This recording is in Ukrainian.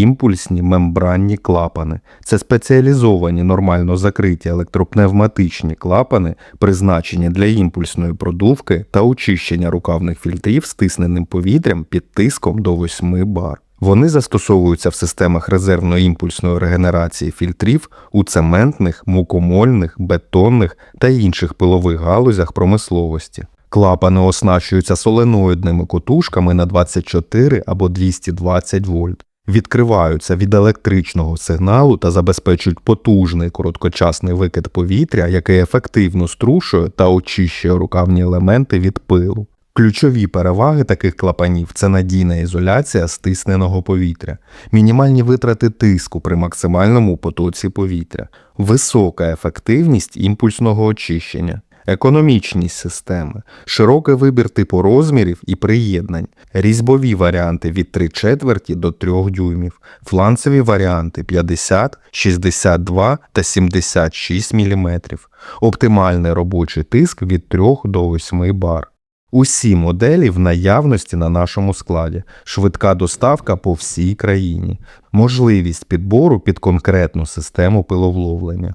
імпульсні мембранні клапани. Це спеціалізовані нормально закриті електропневматичні клапани, призначені для імпульсної продувки та очищення рукавних фільтрів стисненим повітрям під тиском до 8 бар. Вони застосовуються в системах резервно-імпульсної регенерації фільтрів у цементних, мукомольних, бетонних та інших пилових галузях промисловості. Клапани оснащуються соленоїдними котушками на 24 або 220 вольт. Відкриваються від електричного сигналу та забезпечують потужний короткочасний викид повітря, який ефективно струшує та очищує рукавні елементи від пилу. Ключові переваги таких клапанів це надійна ізоляція стисненого повітря, мінімальні витрати тиску при максимальному потоці повітря, висока ефективність імпульсного очищення, економічність системи, широкий вибір типу розмірів і приєднань, різьбові варіанти від 3 четверті до 3 дюймів, фланцеві варіанти 50, 62 та 76 мм, оптимальний робочий тиск від 3 до 8 бар. Усі моделі в наявності на нашому складі, швидка доставка по всій країні, можливість підбору під конкретну систему пиловловлення.